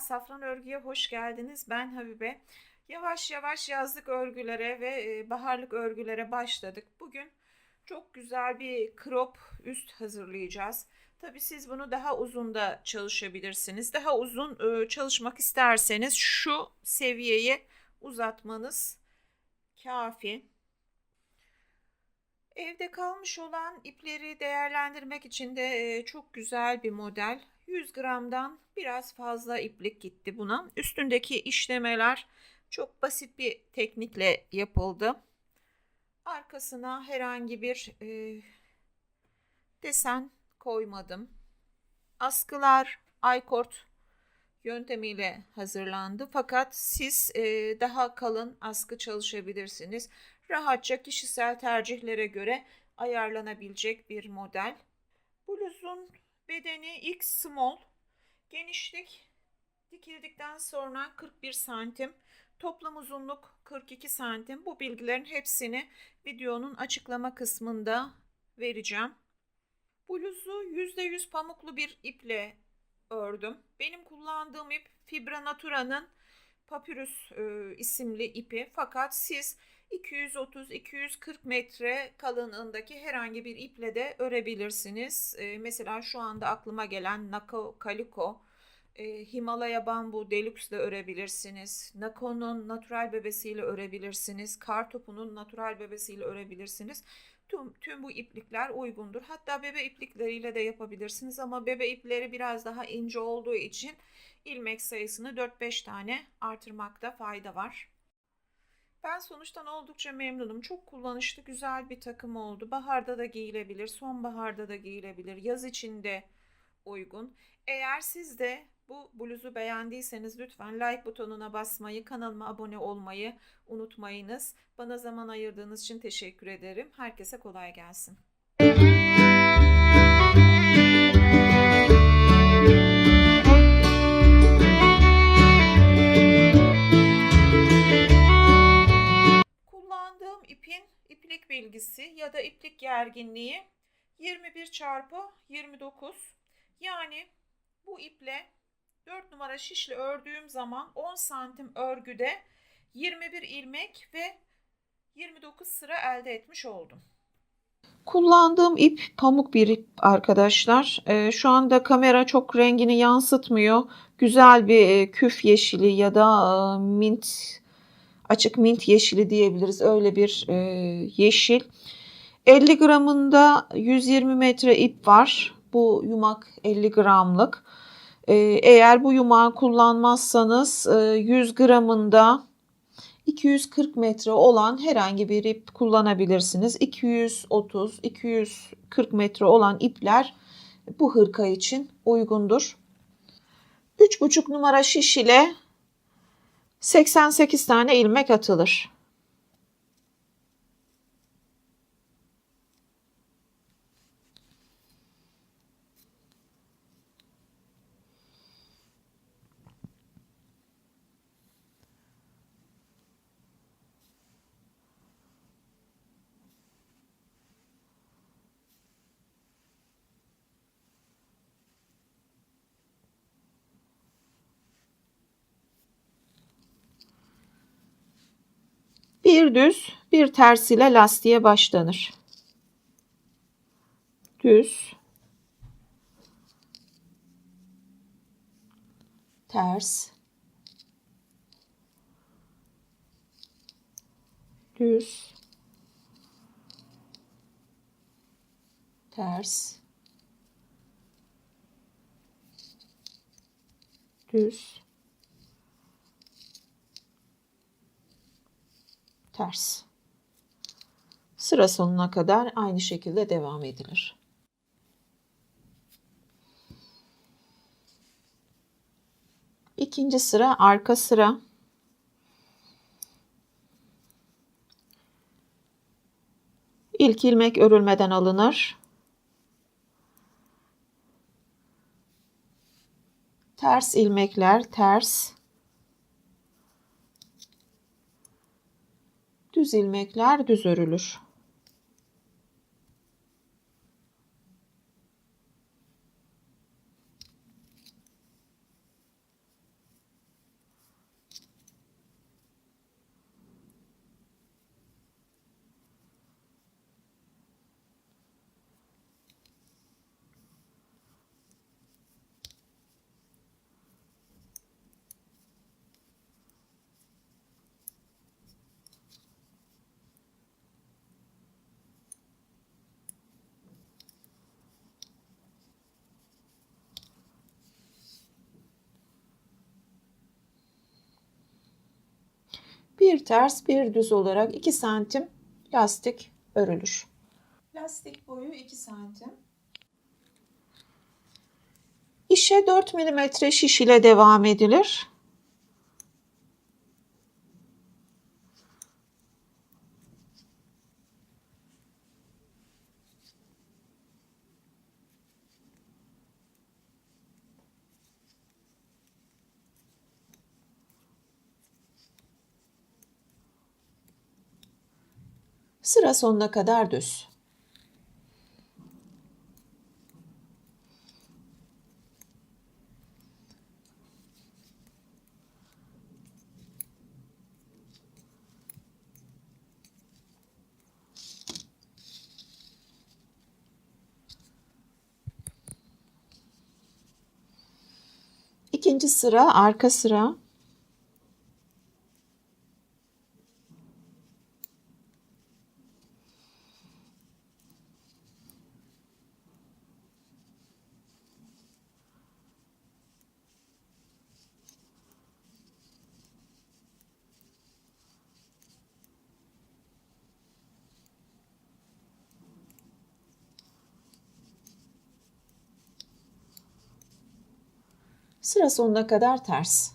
Safran Örgü'ye hoş geldiniz. Ben Habibe. Yavaş yavaş yazlık örgülere ve e, baharlık örgülere başladık. Bugün çok güzel bir crop üst hazırlayacağız. Tabii siz bunu daha uzun da çalışabilirsiniz. Daha uzun e, çalışmak isterseniz şu seviyeyi uzatmanız kafi. Evde kalmış olan ipleri değerlendirmek için de e, çok güzel bir model. 100 gramdan biraz fazla iplik gitti buna. Üstündeki işlemeler çok basit bir teknikle yapıldı. Arkasına herhangi bir e, desen koymadım. Askılar aykort yöntemiyle hazırlandı. Fakat siz e, daha kalın askı çalışabilirsiniz. Rahatça kişisel tercihlere göre ayarlanabilecek bir model. Bluzun bedeni X small. Genişlik dikildikten sonra 41 santim. Toplam uzunluk 42 santim. Bu bilgilerin hepsini videonun açıklama kısmında vereceğim. Bluzu %100 pamuklu bir iple ördüm. Benim kullandığım ip Fibra Natura'nın Papyrus e, isimli ipi. Fakat siz 230-240 metre kalınlığındaki herhangi bir iple de örebilirsiniz. E, mesela şu anda aklıma gelen Nako Calico, e, Himalaya Bambu Deluxe ile örebilirsiniz. Nako'nun natural bebesiyle örebilirsiniz. Kartopu'nun natural bebesiyle örebilirsiniz. Tüm, tüm bu iplikler uygundur. Hatta bebe iplikleriyle de yapabilirsiniz ama bebe ipleri biraz daha ince olduğu için ilmek sayısını 4-5 tane artırmakta fayda var. Ben sonuçtan oldukça memnunum. Çok kullanışlı, güzel bir takım oldu. Baharda da giyilebilir, sonbaharda da giyilebilir, yaz için de uygun. Eğer siz de bu bluzu beğendiyseniz lütfen like butonuna basmayı, kanalıma abone olmayı unutmayınız. Bana zaman ayırdığınız için teşekkür ederim. Herkese kolay gelsin. Bilgisi ya da iplik gerginliği 21 çarpı 29. Yani bu iple 4 numara şişle ördüğüm zaman 10 santim örgüde 21 ilmek ve 29 sıra elde etmiş oldum. Kullandığım ip pamuk bir ip arkadaşlar. Ee, şu anda kamera çok rengini yansıtmıyor. Güzel bir e, küf yeşili ya da e, mint açık mint yeşili diyebiliriz. Öyle bir e, yeşil. 50 gramında 120 metre ip var. Bu yumak 50 gramlık. E, eğer bu yumağı kullanmazsanız e, 100 gramında 240 metre olan herhangi bir ip kullanabilirsiniz. 230-240 metre olan ipler bu hırka için uygundur. 3,5 numara şiş ile 88 tane ilmek atılır. Bir düz, bir ters ile lastiğe başlanır. Düz, ters, düz, ters, düz, ters. Sıra sonuna kadar aynı şekilde devam edilir. İkinci sıra arka sıra. İlk ilmek örülmeden alınır. Ters ilmekler ters. Düz ilmekler düz örülür. Bir ters bir düz olarak 2 santim lastik örülür. Lastik boyu 2 santim. İşe 4 mm şiş ile devam edilir. Sıra sonuna kadar düz. İkinci sıra arka sıra. Sıra sonuna kadar ters.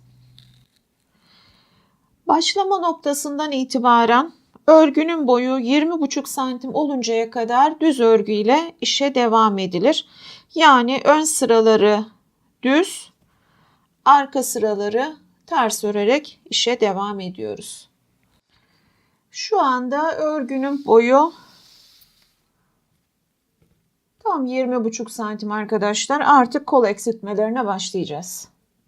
Başlama noktasından itibaren örgünün boyu 20,5 santim oluncaya kadar düz örgü ile işe devam edilir. Yani ön sıraları düz, arka sıraları ters örerek işe devam ediyoruz. Şu anda örgünün boyu tam 20,5 santim arkadaşlar. Artık kol eksiltmelerine başlayacağız.